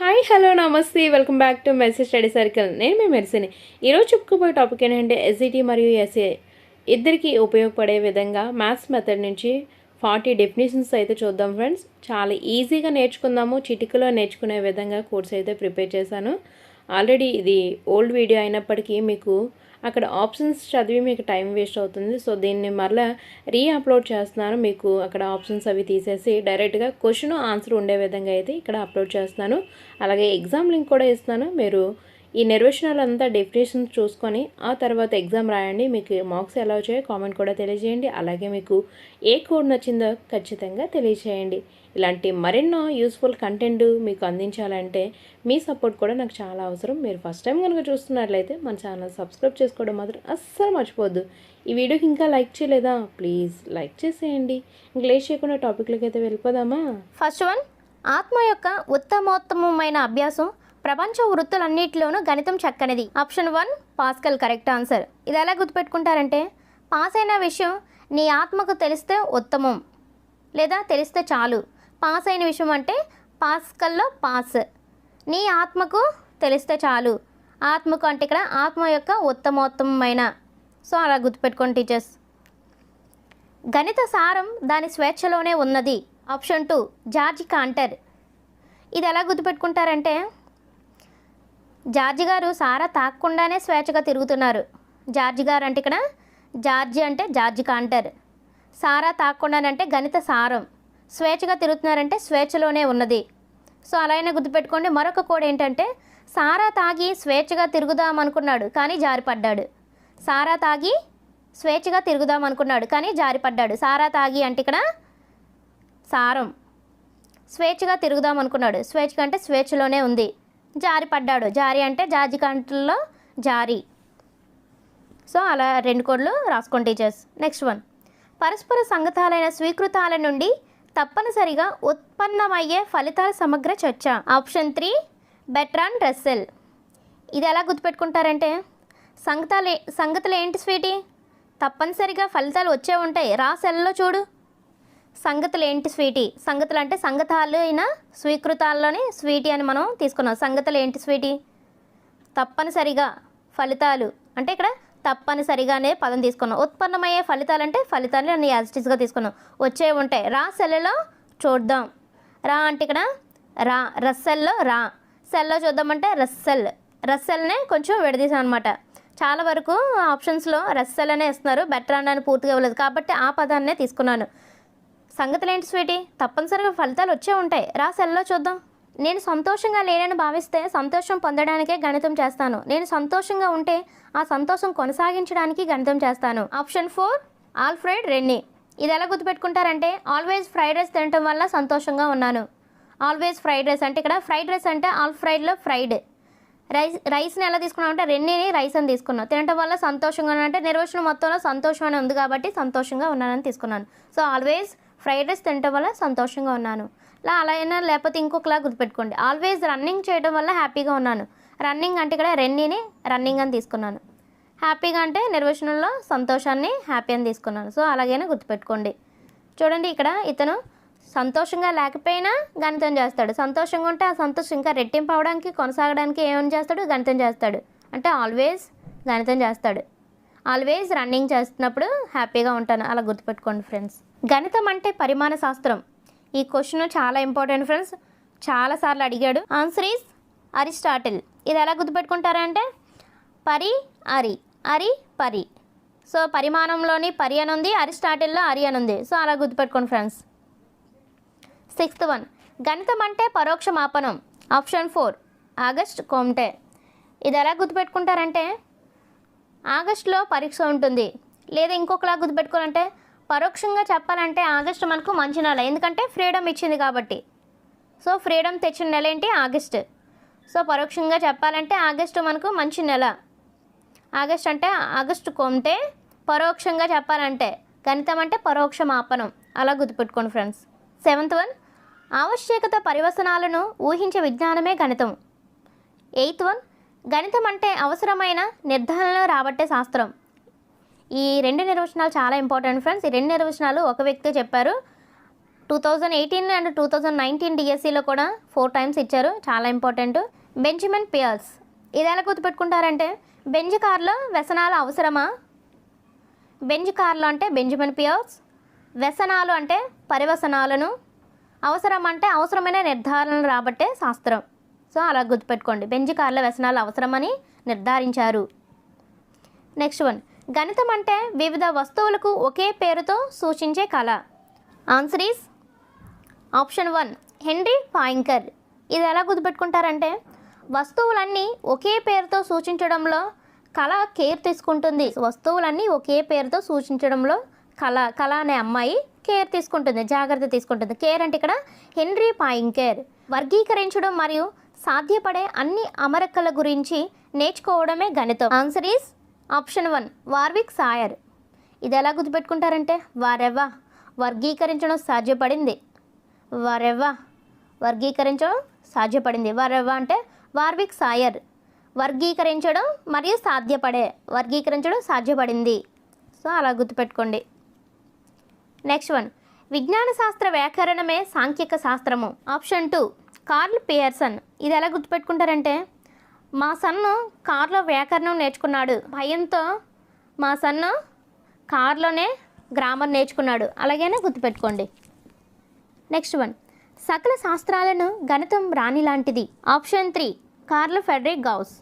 Hi hello నమస్తే. Welcome back to message study circle. నేను మీ మెరిసిని. ఈరోజు చెప్పుకోబోయే టాపిక్ ఏంటంటే ఎస్ఈటీ మరియు ఎస్ఏ ఇద్దరికి ఉపయోగపడే విధంగా మ్యాథ్స్ మెథడ్ నుంచి ఫార్టీ డెఫినేషన్స్ అయితే చూద్దాం ఫ్రెండ్స్. చాలా ఈజీగా నేర్చుకుందాము. చిటికలో నేర్చుకునే విధంగా కోర్స్ అయితే ప్రిపేర్ చేశాను. ఆల్రెడీ ఇది ఓల్డ్ వీడియో అయినప్పటికీ మీకు అక్కడ ఆప్షన్స్ చదివి మీకు టైం వేస్ట్ అవుతుంది. సో దీన్ని మరలా రీ అప్లోడ్ చేస్తున్నాను మీకు అక్కడ ఆప్షన్స్ అవి తీసేసి డైరెక్ట్గా క్వశ్చన్ ఆన్సర్ ఉండే విధంగా అయితే ఇక్కడ అప్లోడ్ చేస్తున్నాను. అలాగే ఎగ్జామ్ లింక్ కూడా ఇస్తున్నాను. మీరు ఈ నిర్వచనాలు అంతా డెఫినేషన్స్ చూసుకొని ఆ తర్వాత ఎగ్జామ్ రాయండి మీకు మార్క్స్ ఎలా వచ్చాయో కామెంట్ కూడా తెలియజేయండి. అలాగే మీకు ఏ కోడ్ నచ్చిందో ఖచ్చితంగా తెలియజేయండి. ఇలాంటి మరెన్నో యూస్ఫుల్ కంటెంట్ మీకు అందించాలంటే మీ సపోర్ట్ కూడా నాకు చాలా అవసరం. మీరు ఫస్ట్ టైం కనుక చూస్తున్నట్లయితే మన ఛానల్ సబ్స్క్రైబ్ చేసుకోవడం మాత్రం అస్సలు మర్చిపోవద్దు. ఈ వీడియోకి ఇంకా లైక్ చేయలేదా? ప్లీజ్ లైక్ చేసేయండి. ఇంక లేట్ చేయకుండా టాపిక్లోకి అయితే వెళ్ళిపోదామా? ఫస్ట్ వన్ ఆత్మ యొక్క ఉత్తమోత్తమమైన అభ్యాసం ప్రపంచ వృత్తులన్నిటిలోనూ గణితం చక్కనిది. Option one Pascal correct answer ఇది ఎలా గుర్తుపెట్టుకుంటారంటే పాస్ అయిన విషయం నీ ఆత్మకు తెలిస్తే ఉత్తమం లేదా తెలిస్తే చాలు. పాస్ అయిన విషయం అంటే పాస్కల్లో పాస్. నీ ఆత్మకు తెలిస్తే చాలు. ఆత్మకు అంటే ఇక్కడ ఆత్మ యొక్క ఉత్తమోత్తమైన సో అలా గుర్తుపెట్టుకోండి టీచర్స్. గణిత సారం దాని స్వేచ్ఛలోనే ఉన్నది. ఆప్షన్ టూ జార్జి కాంటర్ ఇది ఎలా గుర్తుపెట్టుకుంటారంటే జార్జి గారు సారా తాకకుండానే స్వేచ్ఛగా తిరుగుతున్నారు. జార్జి గారు అంటే ఇక్కడ జార్జి అంటే జార్జి కాంటర్. సారా తాకకుండానంటే గణిత సారం. స్వేచ్ఛగా తిరుగుతున్నారంటే స్వేచ్ఛలోనే ఉన్నది. సో అలా అయినా గుర్తుపెట్టుకోండి మరొక కోడ్ ఏంటంటే సారా తాగి స్వేచ్ఛగా తిరుగుదాం అనుకున్నాడు కానీ జారిపడ్డాడు. సారా తాగి స్వేచ్ఛగా తిరుగుదాం అనుకున్నాడు కానీ జారిపడ్డాడు. సారా తాగి అంటే ఇక్కడ సారం. స్వేచ్ఛగా తిరుగుదాం అనుకున్నాడు అంటే స్వేచ్ఛలోనే ఉంది. జారి పడ్డాడు. జారి అంటే జార్జి కంట్లలో జారి. సో అలా రెండు కోడ్లు రాసుకోండి టీచర్స్. Next one. పరస్పర సంగతాలైన స్వీకృతాల నుండి తప్పనిసరిగా ఉత్పన్నమయ్యే ఫలితాల సమగ్ర చర్చ. Option three Bertrand Russell. ఇది ఎలా గుర్తుపెట్టుకుంటారంటే సంగతాలు సంగతులు ఏంటి స్వీటీ? తప్పనిసరిగా ఫలితాలు వచ్చే ఉంటాయి. రా సెల్లో చూడు. సంగతులు ఏంటి స్వీటీ? సంగతులు అంటే సంగతాలు అయిన స్వీకృతాల్లోనే స్వీటీ అని మనం తీసుకున్నాం. సంగతులు ఏంటి స్వీటీ? తప్పనిసరిగా ఫలితాలు. అంటే ఇక్కడ తప్పనిసరిగానే పదం తీసుకున్నాం. ఉత్పన్నమయ్యే ఫలితాలు అంటే ఫలితాలు అని యాజిటీస్గా తీసుకున్నాం. వచ్చే ఉంటాయి. రా సెల్లో చూద్దాం. రా అంటే ఇక్కడ రా రస్సెల్లో రా. సెల్లో చూద్దామంటే రస్సెల్. రస్సెల్నే కొంచెం విడదీసాం అనమాట చాలా వరకు ఆప్షన్స్లో రస్సెల్ అనే ఇస్తున్నారు. బెటర్ అని పూర్తిగా ఇవ్వలేదు. కాబట్టి ఆ పదాన్నే తీసుకున్నాను. సంగతులు ఏంటి స్వీటీ? తప్పనిసరిగా ఫలితాలు వచ్చే ఉంటాయి. రా సెల్లో చూద్దాం. నేను సంతోషంగా లేనని భావిస్తే సంతోషం పొందడానికే గణితం చేస్తాను. నేను సంతోషంగా ఉంటే ఆ సంతోషం కొనసాగించడానికి గణితం చేస్తాను. Option four Alfred Renyi. ఇది ఎలా గుర్తుపెట్టుకుంటారంటే ఆల్వేస్ ఫ్రైడ్ రైస్ తినటం వల్ల సంతోషంగా ఉన్నాను. ఆల్వేస్ ఫ్రైడ్ రైస్ అంటే ఇక్కడ ఫ్రైడ్ రైస్ అంటే ఆల్ ఫ్రైడ్లో ఫ్రైడ్. రైస్ రైస్ని ఎలా తీసుకున్నాం అంటే రెండిని రైస్ అని తీసుకున్నాం. తినటం వల్ల సంతోషంగా ఉన్నాను అంటే నిర్వచనం మొత్తంలో సంతోషం అని ఉంది కాబట్టి సంతోషంగా ఉన్నానని తీసుకున్నాను. సో ఆల్వేస్ ఫ్రైడ్ రైస్ తినటం వల్ల సంతోషంగా ఉన్నాను. ఇలా అలా అయినా లేకపోతే ఇంకొకలా గుర్తుపెట్టుకోండి. ఆల్వేస్ రన్నింగ్ చేయడం వల్ల హ్యాపీగా ఉన్నాను. రన్నింగ్ అంటే ఇక్కడ రెన్నీని రన్నింగ్ అని తీసుకున్నాను. హ్యాపీగా అంటే నిర్వచనంలో సంతోషాన్ని హ్యాపీ అని తీసుకున్నాను. సో అలాగైనా గుర్తుపెట్టుకోండి. చూడండి ఇక్కడ ఇతను సంతోషంగా లేకపోయినా గణితం చేస్తాడు. సంతోషంగా ఉంటే ఆ సంతోషం ఇంకా రెట్టింపు అవడానికి కొనసాగడానికి ఏమని చేస్తాడు? గణితం చేస్తాడు. అంటే ఆల్వేస్ గణితం చేస్తాడు. ఆల్వేస్ రన్నింగ్ చేస్తున్నప్పుడు హ్యాపీగా ఉంటాను. అలా గుర్తుపెట్టుకోండి ఫ్రెండ్స్. గణితం అంటే పరిమాణ శాస్త్రం. ఈ క్వశ్చన్ చాలా ఇంపార్టెంట్ ఫ్రెండ్స్. చాలాసార్లు అడిగాడు. Answer is Aristotle. ఇది ఎలా గుర్తుపెట్టుకుంటారంటే పరి అరి. అరి పరి. సో పరిమాణంలోని పరి అని ఉంది అరిస్టాటిల్లో అరి అని ఉంది సో అలా గుర్తుపెట్టుకోండి ఫ్రెండ్స్. Sixth one. గణితం అంటే పరోక్ష మాపనం. Option four. August Comte. ఇది ఎలా గుర్తుపెట్టుకుంటారంటే ఆగస్టులో పరీక్ష ఉంటుంది. లేదా ఇంకొకలా గుర్తుపెట్టుకోవాలంటే పరోక్షంగా చెప్పాలంటే ఆగస్టు మనకు మంచి నెల. ఎందుకంటే ఫ్రీడమ్ ఇచ్చింది కాబట్టి. సో ఫ్రీడమ్ తెచ్చిన నెల ఏంటి? ఆగస్ట్. సో పరోక్షంగా చెప్పాలంటే ఆగస్టు మనకు మంచి నెల. ఆగస్ట్ అంటే ఆగస్టు కొంటే పరోక్షంగా చెప్పాలంటే గణితం అంటే పరోక్ష మాపనం అలా గుర్తుపెట్టుకోండి ఫ్రెండ్స్. సెవెంత్ వన్ ఆవశ్యకత పరివసనాలను ఊహించే విజ్ఞానమే గణితం. ఎయిత్ వన్ గణితం అంటే అవసరమైన నిర్ధారణలు రాబట్టే శాస్త్రం. ఈ రెండు నిర్వచనాలు చాలా ఇంపార్టెంట్ ఫ్రెండ్స్ ఈ రెండు నిర్వచనాలు ఒక వ్యక్తి చెప్పారు. Two thousand eighteen and two thousand nineteen డిఎస్సిలో కూడా ఫోర్ టైమ్స్ ఇచ్చారు. చాలా ఇంపార్టెంట్ బెంజమిన్ పియర్స్ ఇది ఎలా గుర్తుపెట్టుకుంటారంటే? బెంజ్ కార్లో వ్యసనాలు అవసరమా? బెంజ్ కార్లు అంటే బెంజమిన్ పియర్స్ వ్యసనాలు అంటే పరివసనాలను. అవసరం అంటే అవసరమైన నిర్ధారణలు రాబట్టే శాస్త్రం. సో అలా గుర్తుపెట్టుకోండి. బెంజ్ కార్ల వ్యసనాలు అవసరమని నిర్ధారించారు. నెక్స్ట్ వన్ గణితం అంటే వివిధ వస్తువులకు ఒకే పేరుతో సూచించే కళ. Answer is option one Henri Poincare ఇది ఎలా గుర్తుపెట్టుకుంటారంటే వస్తువులన్నీ ఒకే పేరుతో సూచించడంలో కళ కేర్ తీసుకుంటుంది. వస్తువులన్నీ ఒకే పేరుతో సూచించడంలో కళ కళ అనే అమ్మాయి కేర్ తీసుకుంటుంది జాగ్రత్త తీసుకుంటుంది. కేర్ అంటే ఇక్కడ హెన్రీ పాయింకేర్ వర్గీకరించడం మరియు సాధ్యపడే అన్ని అమరికల గురించి నేర్చుకోవడమే గణితం. Answer is option one Warwick Sawyer. ఇది ఎలా గుర్తుపెట్టుకుంటారంటే వారెవ్వా వర్గీకరించడం సాధ్యపడింది. వారెవ్వా వర్గీకరించడం సాధ్యపడింది. వారెవ్వా అంటే వార్విక్ సాయర్. వర్గీకరించడం మరియు సాధ్యపడే వర్గీకరించడం సాధ్యపడింది. సో అలా గుర్తుపెట్టుకోండి. నెక్స్ట్ వన్ విజ్ఞాన శాస్త్ర వ్యాకరణమే సాంఖ్యక శాస్త్రము. Option two Karl Pearson. ఇది ఎలా గుర్తుపెట్టుకుంటారంటే మా సన్ను కార్లో వ్యాకరణం నేర్చుకున్నాడు. భయంతో మా సన్ను కార్లోనే గ్రామర్ నేర్చుకున్నాడు. అలాగైనా గుర్తుపెట్టుకోండి. Next one. సకల శాస్త్రాలను గణితం రాణి లాంటిది option three. Carl Friedrich Gauss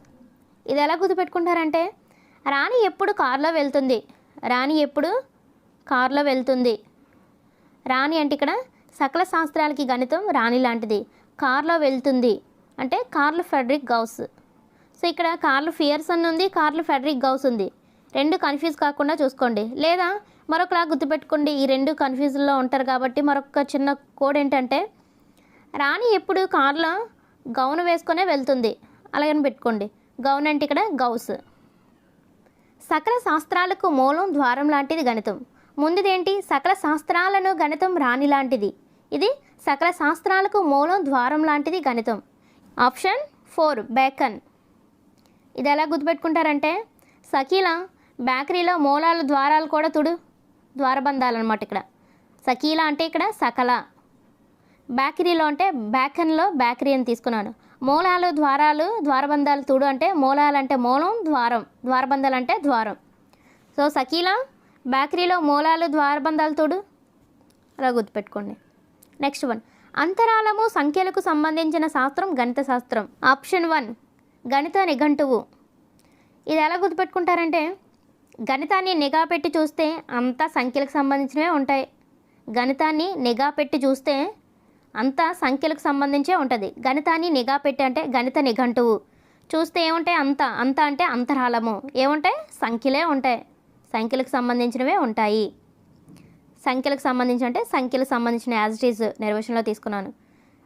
ఇది ఎలా గుర్తుపెట్టుకుంటారంటే రాణి ఎప్పుడు కార్లో వెళ్తుంది? రాణి ఎప్పుడు కార్లో వెళ్తుంది? రాణి అంటే ఇక్కడ సకల శాస్త్రాలకి గణితం రాణి లాంటిది కార్లో వెళ్తుంది. అంటే కార్ల్ ఫెడరిక్ గౌస్ సో ఇక్కడ కార్లు ఫియర్సన్ ఉంది కార్లు ఫెడరిక్ గౌస్ ఉంది. రెండు కన్ఫ్యూజ్ కాకుండా చూసుకోండి. లేదా మరొకలా గుర్తుపెట్టుకోండి ఈ రెండు కన్ఫ్యూజన్లో ఉంటారు కాబట్టి మరొక చిన్న కోడ్ ఏంటంటే రాణి ఎప్పుడు కార్లో గౌను వేసుకొనే వెళ్తుంది. అలాగని పెట్టుకోండి. గౌన్ అంటే ఇక్కడ గౌస్. సకల శాస్త్రాలకు మూలం ద్వారం లాంటిది గణితం. ముందుదేంటి? సకల శాస్త్రాలను గణితం రాణి లాంటిది. ఇది సకల శాస్త్రాలకు మూలం ద్వారం లాంటిది గణితం. ఆప్షన్ ఫోర్ బేకన్ ఇది ఎలా గుర్తుపెట్టుకుంటారంటే సఖీల బేకరీలో మూలాలు ద్వారాలు కూడా తుడు ద్వారబంధాలు అనమాట ఇక్కడ. సఖీల అంటే ఇక్కడ సకల. బేకరీలో అంటే బేకన్లో బేకరీ అని తీసుకున్నాను. మూలాలు ద్వారాలు ద్వారబంధాలు తుడు అంటే మూలాలు అంటే మూలం ద్వారం. ద్వారబంధాలు అంటే ద్వారం. సో సఖీల బేకరీలో మూలాలు ద్వారబంధాలు తుడు. అలా గుర్తుపెట్టుకోండి. Next one. అంతరాలము సంఖ్యలకు సంబంధించిన శాస్త్రం గణిత శాస్త్రం. Option one. గణిత నిఘంటువు. ఇది ఎలా గుర్తుపెట్టుకుంటారంటే గణితాన్ని నిఘా పెట్టి చూస్తే అంతా సంఖ్యలకు సంబంధించినవే ఉంటాయి. గణితాన్ని నిఘా పెట్టి చూస్తే అంతా సంఖ్యలకు సంబంధించే ఉంటుంది. గణితాన్ని నిఘా పెట్టి అంటే గణిత నిఘంటువు. చూస్తే ఏముంటాయి? అంత. అంత అంటే అంతరాళము ఏముంటాయి? సంఖ్యలే ఉంటాయి. సంఖ్యలకు సంబంధించినవే ఉంటాయి. సంఖ్యలకు సంబంధించి అంటే సంఖ్యలకు సంబంధించిన యాజ్ ఇట్ ఈజ్ నిర్వచనంలో తీసుకున్నాను.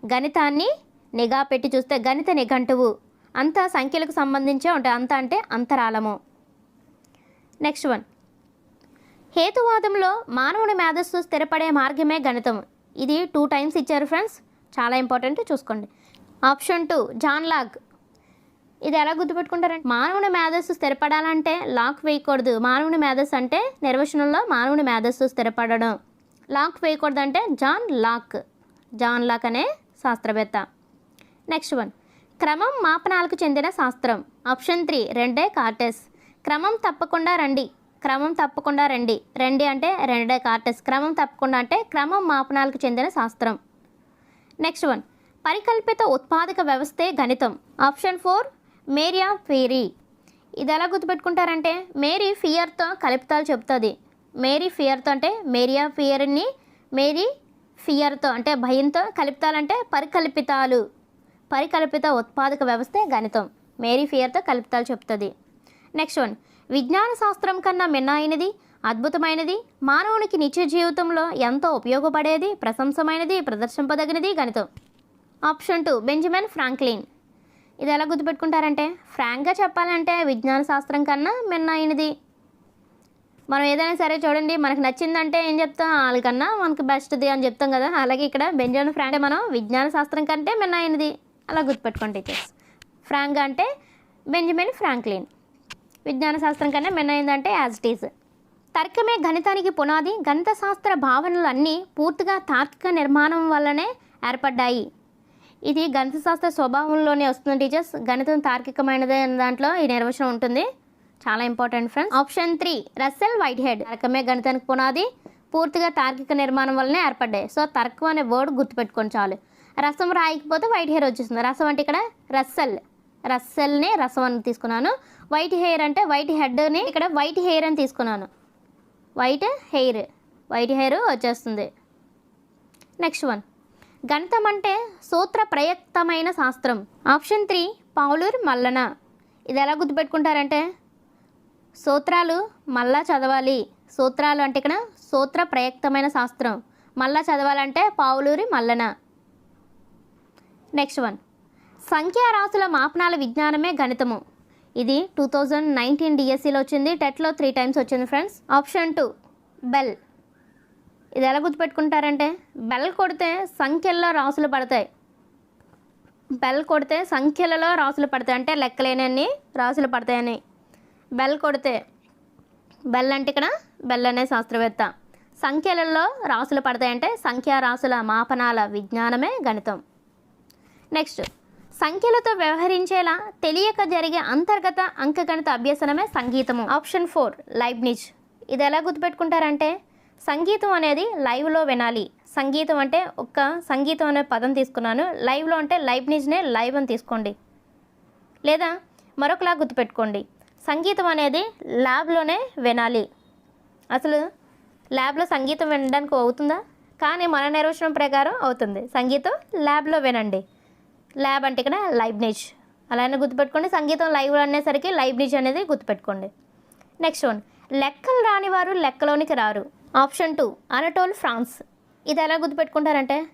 గణితాన్ని నిఘా పెట్టి చూస్తే గణిత నిఘంటువు. అంతా సంఖ్యలకు సంబంధించే ఉంటాయి. అంత అంటే అంతరాళము నెక్స్ట్ వన్ హేతువాదంలో మానవుని మేధస్సు స్థిరపడే మార్గమే గణితం. ఇది టూ టైమ్స్ ఇచ్చారు ఫ్రెండ్స్ చాలా ఇంపార్టెంట్ చూసుకోండి. ఆప్షన్ టూ జాన్ లాగ్ ఇది ఎలా గుర్తుపెట్టుకుంటారంటే మానవుని మేధస్సు స్థిరపడాలంటే లాక్ వేయకూడదు. మానవుని మేధస్సు అంటే నిర్వచనంలో మానవుని మేధస్సు స్థిరపడడం. లాక్ వేయకూడదు అంటే జాన్ లాక్ జాన్ లాక్ అనే శాస్త్రవేత్త. నెక్స్ట్ వన్ క్రమం మాపనాలకు చెందిన శాస్త్రం. ఆప్షన్ త్రీ రెండే కార్టెస్. క్రమం తప్పకుండా రండి. క్రమం తప్పకుండా రండి. రండి అంటే రెండే కార్టెస్. క్రమం తప్పకుండా అంటే క్రమం మాపనాలకు చెందిన శాస్త్రం. నెక్స్ట్ వన్ పరికల్పిత ఉత్పాదక వ్యవస్థే గణితం. ఆప్షన్ ఫోర్ మేరియా ఫియరీ ఇది ఎలా గుర్తుపెట్టుకుంటారంటే మేరీ ఫియర్తో కలుపుతాలు చెప్తుంది మేరీ ఫియర్తో అంటే మేరియా ఫియర్ని మేరీ ఫియర్తో అంటే భయంతో కలుపుతాలంటే పరికల్పితాలు. పరికల్పిత ఉత్పాదక వ్యవస్థే గణితం. మేరీ ఫియర్తో కల్పితాలు చెప్తుంది. Next one. విజ్ఞాన శాస్త్రం కన్నా మిన్నైనది అద్భుతమైనది మానవునికి నిత్య జీవితంలో ఎంతో ఉపయోగపడేది ప్రశంసమైనది ప్రదర్శింపదగినది గణితం. Option two. Benjamin Franklin. ఇది ఎలా గుర్తుపెట్టుకుంటారంటే ఫ్రాంక్గా చెప్పాలంటే విజ్ఞాన శాస్త్రం కన్నా మిన్నైనది మనం ఏదైనా సరే చూడండి మనకు నచ్చిందంటే ఏం చెప్తాం? వాళ్ళకన్నా మనకు బెస్ట్ది అని చెప్తాం కదా. అలాగే ఇక్కడ బెంజమిన్ ఫ్రాంక్ మనం విజ్ఞాన శాస్త్రం కంటే మిన్నైనది అలా గుర్తుపెట్టుకోండి టీచర్స్ ఫ్రాంక్ అంటే బెంజమిన్ ఫ్రాంక్లిన్ విజ్ఞాన శాస్త్రం కన్నా మిన్నైందంటే యాజ్ ఇట్ ఈజ్ తర్కమే గణితానికి పునాది గణిత శాస్త్ర భావనలు అన్నీ పూర్తిగా తార్కిక నిర్మాణం వల్లనే ఏర్పడ్డాయి. ఇది గణిత శాస్త్ర స్వభావంలోనే వస్తుంది టీచర్స్ గణితం తార్కికమైనదే అనే దాంట్లో ఈ నిర్వచనం ఉంటుంది. చాలా important friends option three Russell Whitehead తర్కమే గణితానికి పునాది పూర్తిగా తార్కిక నిర్మాణం వల్లనే ఏర్పడ్డాయి. సో తర్కం అనే వర్డ్ గుర్తుపెట్టుకొని చాలు. రసం రాయకపోతే వైట్ హెయిర్ వచ్చేస్తుంది. రసం అంటే ఇక్కడ రస్సెల్. రస్సెల్ని రసం అని తీసుకున్నాను. వైట్ హెయిర్ అంటే వైట్ హెడ్ని ఇక్కడ వైట్ హెయిర్ అని తీసుకున్నాను. White hair. వైట్ హెయిర్ వచ్చేస్తుంది. Next one. గణితం అంటే సూత్ర ప్రయక్తమైన శాస్త్రం. Option three Pavuluri Mallana. ఇది ఎలా గుర్తుపెట్టుకుంటారంటే సూత్రాలు మళ్ళా చదవాలి. సూత్రాలు అంటే ఇక్కడ సూత్ర ప్రయక్తమైన శాస్త్రం. మళ్ళా చదవాలంటే పావులూరి మల్లన. Next one. సంఖ్యా రాశుల మాపనాల విజ్ఞానమే గణితము. ఇది టూ థౌజండ్ నైన్టీన్ డిఎస్సిలో వచ్చింది. టెట్లో త్రీ టైమ్స్ వచ్చింది ఫ్రెండ్స్. Option two Bell. ఇది ఎలా గుర్తుపెట్టుకుంటారంటే బెల్ కొడితే సంఖ్యల్లో రాసులు పడతాయి. బెల్ కొడితే సంఖ్యలలో రాసులు పడతాయి. అంటే లెక్కలేనన్ని రాసులు పడతాయని. బెల్ కొడితే బెల్ అంటే ఇక్కడ బెల్ అనే శాస్త్రవేత్త. సంఖ్యలలో రాసులు పడతాయంటే సంఖ్యా రాసుల మాపనాల విజ్ఞానమే గణితం. నెక్స్ట్ సంఖ్యలతో వ్యవహరించేలా తెలియక జరిగే అంతర్గత అంకగణిత అభ్యసనమే సంగీతము. Option four Leibniz. ఇది ఎలా గుర్తుపెట్టుకుంటారంటే సంగీతం అనేది లైవ్లో వినాలి. సంగీతం అంటే ఒక్క సంగీతం అనే పదం తీసుకున్నాను. లైవ్లో అంటే లైబ్నిజ్నే లైవ్ అని తీసుకోండి. లేదా మరొకలా గుర్తుపెట్టుకోండి. సంగీతం అనేది ల్యాబ్లోనే వినాలి. అసలు ల్యాబ్లో సంగీతం వినడానికి అవుతుందా? కానీ మన నిర్వచనం ప్రకారం అవుతుంది. సంగీతం ల్యాబ్లో వినండి. ల్యాబ్ అంటే ఇక్కడ లైబ్నిజ్. అలానే గుర్తుపెట్టుకోండి సంగీతం లైవ్ అనేసరికి లైబ్నిజ్ అనేది గుర్తుపెట్టుకోండి. నెక్స్ట్ వన్ లెక్కలు రాని వారు లెక్కలోనికి రారు. Option two Anatole France. ఇది ఎలా గుర్తుపెట్టుకుంటారంటే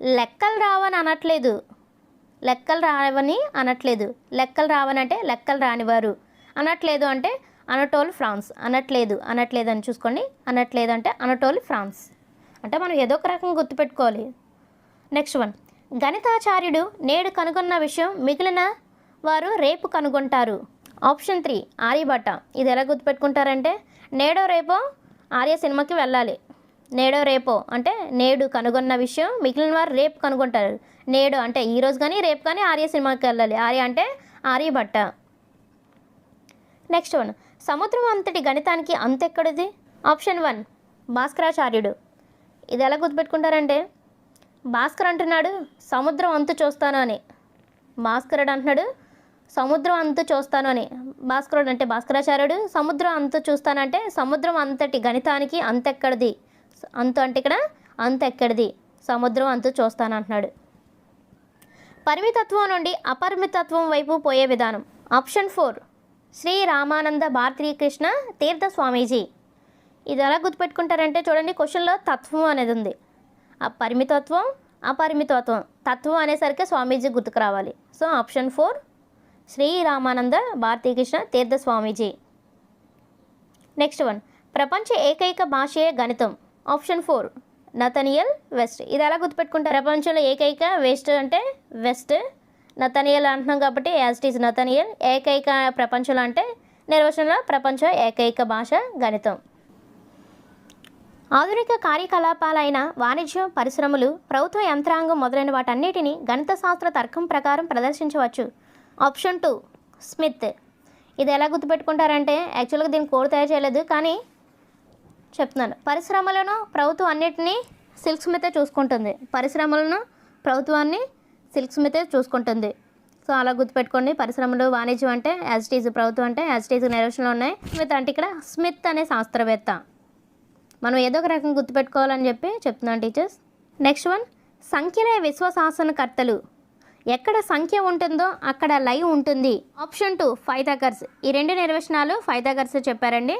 లెక్కలు రావని అనట్లేదు. లెక్కలు రావని అనట్లేదు. లెక్కలు రావని అంటే లెక్కలు రానివారు. అనట్లేదు అంటే అనటోల్ ఫ్రాన్స్. అనట్లేదు అనట్లేదు అని చూసుకోండి. అనట్లేదు అంటే అనటోల్ ఫ్రాన్స్. అంటే మనం ఏదో ఒక రకంగా గుర్తుపెట్టుకోవాలి. నెక్స్ట్ వన్ గణితాచార్యుడు నేడు కనుగొన్న విషయం మిగిలిన వారు రేపు కనుగొంటారు. Option three Aryabhata. ఇది ఎలా గుర్తుపెట్టుకుంటారంటే నేడో రేపో ఆర్య సినిమాకి వెళ్ళాలి. నేడో రేపో అంటే నేడు కనుగొన్న విషయం మిగిలిన వారు రేపు కనుగొంటారు. నేడు అంటే ఈరోజు కానీ రేపు కానీ ఆర్య సినిమాకి వెళ్ళాలి. ఆర్య అంటే ఆర్యభట్ట. నెక్స్ట్ వన్ సముద్రం అంతటి గణితానికి అంతెక్కడిది? Option one భాస్కరాచార్యుడు. ఇది ఎలా గుర్తుపెట్టుకుంటారంటే భాస్కర్ అంటున్నాడు సముద్రం అంతు చూస్తాను అని. భాస్కరుడు అంటున్నాడు సముద్రం అంతు చూస్తాను అని. భాస్కరుడు అంటే భాస్కరాచార్యుడు సముద్రం అంతు చూస్తానంటే సముద్రం అంతటి గణితానికి అంతెక్కడిది. అంతు అంటే ఇక్కడ అంతెక్కడిది. సముద్రం అంతు చూస్తాను అంటున్నాడు. పరిమితత్వం నుండి అపరిమితత్వం వైపు పోయే విధానం. Option four Shri Ramananda Bharati Krishna Tirtha Swamiji. ఇది ఎలా గుర్తుపెట్టుకుంటారంటే చూడండి క్వశ్చన్లో తత్వం అనేది ఉంది. పరిమితత్వం అపరిమితత్వం తత్వం అనేసరికి స్వామీజీ గుర్తుకు రావాలి. So option four Shri Ramananda Bharati Krishna Tirtha Swamiji. Next one ప్రపంచ ఏకైక భాషయే గణితం. Option four Nathaniel West. ఇది ఎలా గుర్తుపెట్టుకుంటారు? ప్రపంచంలో ఏకైక వెస్ట్ అంటే వెస్ట్. నతనియల్ అంటున్నాం కాబట్టి యాజ్ ఇట్ ఈస్ నతనియల్. ఏకైక ప్రపంచంలో అంటే నిర్వచనంలో ప్రపంచ ఏకైక భాష గణితం. ఆధునిక కార్యకలాపాలైన వాణిజ్యం పరిశ్రమలు ప్రభుత్వ యంత్రాంగం మొదలైన వాటన్నిటిని గణిత శాస్త్ర తర్కం ప్రకారం ప్రదర్శించవచ్చు. Option two Smith. ఇది ఎలా గుర్తుపెట్టుకుంటారంటే యాక్చువల్గా దీన్ని కోడ్ తయారు చేయలేదు కానీ చెప్తున్నాను. పరిశ్రమలను ప్రభుత్వం అన్నిటినీ సిల్క్ స్మితే చూసుకుంటుంది. పరిశ్రమలను ప్రభుత్వాన్ని సిల్క్ స్మితే చూసుకుంటుంది. సో అలా గుర్తుపెట్టుకోండి. పరిశ్రమలు వాణిజ్యం అంటే యాజ్ ప్రభుత్వం అంటే యాజ్ ఇట్ నిర్వచనంలో ఉన్నాయి. స్మిత్ అంటే ఇక్కడ స్మిత్ అనే శాస్త్రవేత్త. మనం ఏదో ఒక రకం గుర్తుపెట్టుకోవాలని చెప్పి చెప్తున్నాను టీచర్స్. నెక్స్ట్ వన్ సంఖ్యలే విశ్వశాసనకర్తలు. ఎక్కడ సంఖ్య ఉంటుందో అక్కడ లైవ్ ఉంటుంది. ఆప్షన్ టూ ఫైథాగర్స్ ఈ రెండు నిర్వచనాలు ఫైథాగర్స్ చెప్పారండి.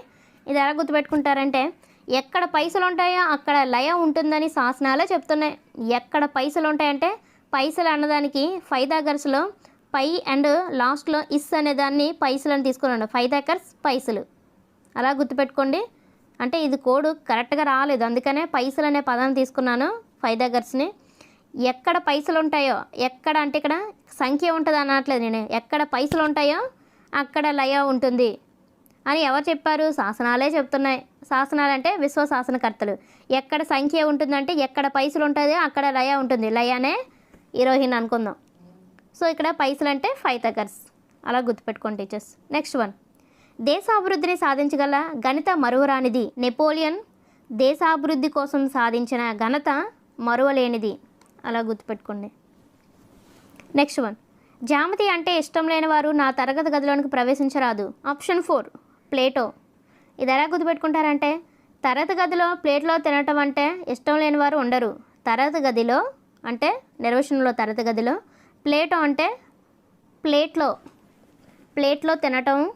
ఇది ఎలా గుర్తుపెట్టుకుంటారంటే ఎక్కడ పైసలు ఉంటాయో అక్కడ లయ ఉంటుందని శాసనాలే చెప్తున్నాయి. ఎక్కడ పైసలు ఉంటాయంటే పైసలు అన్నదానికి ఫైదాగర్స్లో పై అండ్ లాస్ట్లో ఇస్ అనే దాన్ని పైసలు అని తీసుకున్నాను ఫైథాగర్స్ పైసలు. అలా గుర్తుపెట్టుకోండి. అంటే ఇది కోడ్ కరెక్ట్గా రాలేదు. అందుకనే పైసలు అనే పదం తీసుకున్నాను ఫైథాగర్స్ని ఎక్కడ పైసలు ఉంటాయో ఎక్కడ అంటే ఇక్కడ సంఖ్య ఉంటుంది అనట్లేదు నేను. ఎక్కడ పైసలు ఉంటాయో అక్కడ లయ ఉంటుంది అని ఎవరు చెప్పారు? శాసనాలే చెప్తున్నాయి. శాసనాలు అంటే విశ్వ శాసనకర్తలు ఎక్కడ సంఖ్య ఉంటుందంటే ఎక్కడ పైసలు ఉంటుందో అక్కడ లయ ఉంటుంది. లయ అనే హీరోయిన్ అనుకుందాం. సో ఇక్కడ పైసలు అంటే ఫైవ్ తగర్స్ అలా గుర్తుపెట్టుకోండి టీచర్స్. Next one. దేశాభివృద్ధిని సాధించగల ఘనత మరువరానిది. నెపోలియన్ దేశాభివృద్ధి కోసం సాధించిన ఘనత మరువలేనిది. అలా గుర్తుపెట్టుకోండి. Next one. జామతి అంటే ఇష్టం లేని వారు నా తరగతి గదిలోనికి ప్రవేశించరాదు. Option four. ప్లేటో. ఇది ఎలా గుర్తుపెట్టుకుంటారంటే తరగతి గదిలో ప్లేట్లో తినటం అంటే ఇష్టం లేని వారు ఉండరు. తరగతి గదిలో అంటే నిర్వచనంలో తరగతి గదిలో ప్లేటో అంటే ప్లేట్లో. ప్లేట్లో తినటం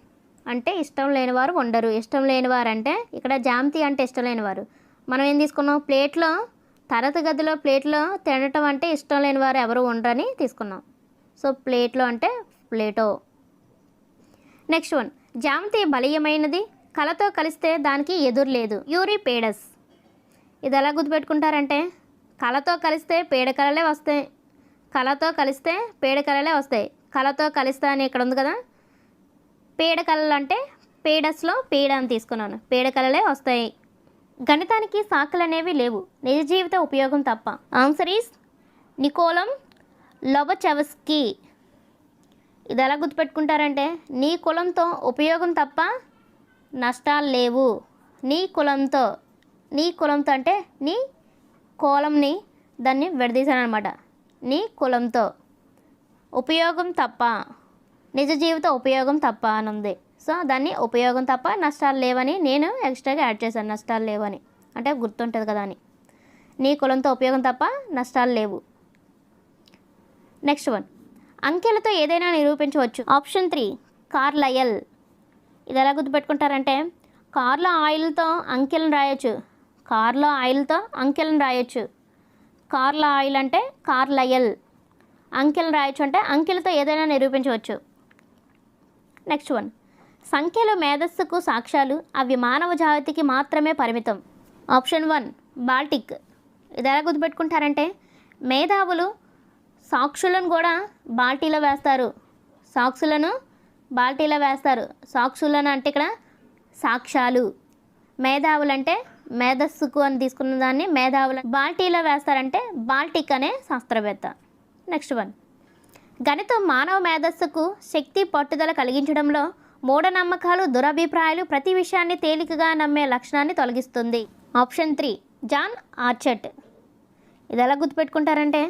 అంటే ఇష్టం లేనివారు ఉండరు ఇష్టం లేనివారు అంటే ఇక్కడ జామతి అంటే ఇష్టం లేనివారు. మనం ఏం తీసుకున్నాం? ప్లేట్లో తరగతి గదిలో ప్లేట్లో తినటం అంటే ఇష్టం లేనివారు ఎవరు ఉండరని తీసుకున్నాం. సో ప్లేట్లో అంటే ప్లేటో. Next one. జామతి బలీయమైనది. కళతో కలిస్తే దానికి ఎదురు లేదు. యూరిపేడస్. ఇది ఎలా గుర్తుపెట్టుకుంటారంటే కళతో కలిస్తే పేడకలలే వస్తాయి. కళతో కలిస్తే పేడకలలే వస్తాయి. కలతో కలిస్తే అని ఇక్కడ ఉంది కదా పేడకలలు అంటే పేడస్లో పేడ అని తీసుకున్నాను. పేడకలలే వస్తాయి. గణితానికి సాకులు అనేవి లేవు. నిజ జీవిత ఉపయోగం తప్ప. ఆన్సర్ ఈస్ నికోలం లొబచెవస్కీ ఇది ఎలా గుర్తుపెట్టుకుంటారంటే నీ కులంతో ఉపయోగం తప్ప నష్టాలు లేవు. నీ కులంతో నీ కులంతో అంటే నీ కోలంని దాన్ని విడదీశానమాట నీ కులంతో ఉపయోగం తప్ప. నిజ జీవిత ఉపయోగం తప్ప అని ఉంది సో దాన్ని ఉపయోగం తప్ప నష్టాలు లేవని నేను ఎక్స్ట్రాగా యాడ్ చేశాను. నష్టాలు లేవని. అంటే గుర్తుంటుంది కదా అని. నీ కులంతో ఉపయోగం తప్ప నష్టాలు లేవు. Next one. అంకెలతో ఏదైనా నిరూపించవచ్చు. ఆప్షన్ త్రీ కార్లయల్ ఇది ఎలా గుర్తుపెట్టుకుంటారంటే కార్లో ఆయిల్తో అంకెలను రాయొచ్చు. కార్లో ఆయిల్తో అంకెలను రాయొచ్చు. కార్లో ఆయిల్ అంటే కార్లయల్ అంకెలను రాయొచ్చు అంటే అంకెలతో ఏదైనా నిరూపించవచ్చు. నెక్స్ట్ వన్ సంఖ్యలు మేధస్సుకు సాక్ష్యాలు. అవి మానవ జాతికి మాత్రమే పరిమితం. ఆప్షన్ వన్ బాల్టిక్ ఇది ఎలా గుర్తుపెట్టుకుంటారంటే మేధావులు సాక్షులను కూడా బాల్టీలో వేస్తారు. సాక్షులను బాల్టీలో వేస్తారు. సాక్షులను అంటే ఇక్కడ సాక్ష్యాలు. మేధావులు అంటే మేధస్సుకు అని తీసుకున్న దాన్ని మేధావులు బాల్టీలో వేస్తారంటే బాల్టిక్ అనే శాస్త్రవేత్త. నెక్స్ట్ వన్ గణితం మానవ మేధస్సుకు శక్తి పట్టుదల కలిగించడంలో మూఢనమ్మకాలు దురభిప్రాయాలు ప్రతి విషయాన్ని తేలికగా నమ్మే లక్షణాన్ని తొలగిస్తుంది. ఆప్షన్ త్రీ జాన్ ఆర్చట్. ఇది ఎలా గుర్తుపెట్టుకుంటారంటే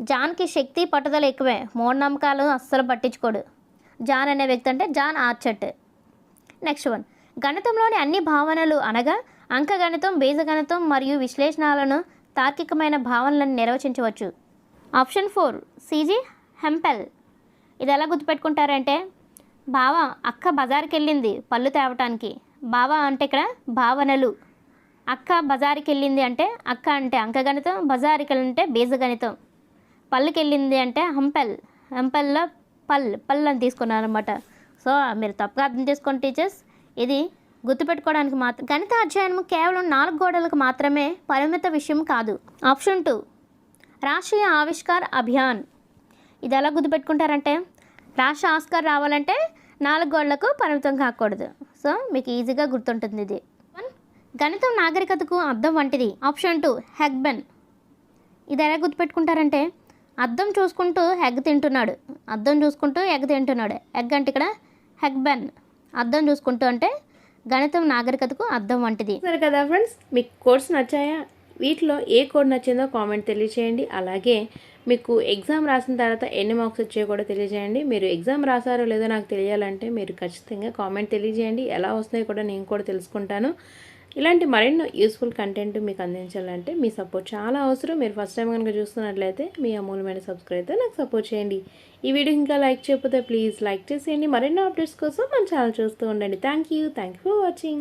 జాన్కి శక్తి పట్టుదల ఎక్కువే మూఢనమ్మకాలు అస్సలు పట్టించుకోడు. జాన్ అనే వ్యక్తి అంటే జాన్ ఆర్చట్. నెక్స్ట్ వన్ గణితంలోని అన్ని భావనలు అనగా అంకగణితం బీజగణితం మరియు విశ్లేషణాలను తార్కికమైన భావనలను నిర్వచించవచ్చు. Option four C G Hempel. ఇది ఎలా గుర్తుపెట్టుకుంటారంటే బావ అక్క బజార్కి వెళ్ళింది పళ్ళు తేవటానికి. బావ అంటే ఇక్కడ భావనలు. అక్క బజార్కి వెళ్ళింది అంటే అక్క అంటే అంకగణితం బజార్కి అంటే బీజగణితం. పళ్ళుకి వెళ్ళింది అంటే హంపెల్. హంపెల్లో పల్ పల్ అని తీసుకున్నాను అనమాట సో మీరు తప్పుగా అర్థం చేసుకోండి టీచర్స్. ఇది గుర్తుపెట్టుకోవడానికి మాత్రం గణిత అధ్యయనం కేవలం నాలుగు గోడలకు మాత్రమే పరిమిత విషయం కాదు. Option two Rashtriya Avishkar Abhiyan. ఇది ఎలా గుర్తుపెట్టుకుంటారంటే రాష్ట్ర ఆస్కార్ రావాలంటే నాలుగు గోడలకు పరిమితం కాకూడదు. సో మీకు ఈజీగా గుర్తుంటుంది ఇది. గణితం నాగరికతకు అర్థం వంటిది. Option two Hogben. ఇది ఎలా గుర్తుపెట్టుకుంటారంటే అద్దం చూసుకుంటూ ఎగ్ తింటున్నాడు. అద్దం చూసుకుంటూ ఎగ్ తింటున్నాడు. ఎగ్ అంటే ఇక్కడ హెగ్బెన్. అద్దం చూసుకుంటూ అంటే గణితం నాగరికతకు అర్థం వంటిది. సరే కదా ఫ్రెండ్స్ మీకు కోర్స్ నచ్చాయా? వీటిలో ఏ కోడ్ నచ్చిందో కామెంట్ తెలియచేయండి. అలాగే మీకు ఎగ్జామ్ రాసిన తర్వాత ఎన్ని మార్క్స్ వచ్చాయో కూడా తెలియజేయండి. మీరు ఎగ్జామ్ రాసారో లేదో నాకు తెలియాలంటే మీరు ఖచ్చితంగా కామెంట్ తెలియజేయండి. ఎలా వస్తున్నాయో కూడా నేను కూడా తెలుసుకుంటాను. ఇలాంటి మరెన్నో యూస్ఫుల్ కంటెంట్ మీకు అందించాలంటే మీ సపోర్ట్ చాలా అవసరం. మీరు ఫస్ట్ టైం కనుక చూస్తున్నట్లయితే మీ అమూల్యమైన సబ్స్క్రైబ్ నాకు సపోర్ట్ చేయండి. ఈ వీడియో ఇంకా లైక్ చేయకపోతే ప్లీజ్ లైక్ చేసేయండి. మరెన్నో అప్డేట్స్ కోసం మన ఛానల్ చూస్తూ ఉండండి. Thank you thank you for watching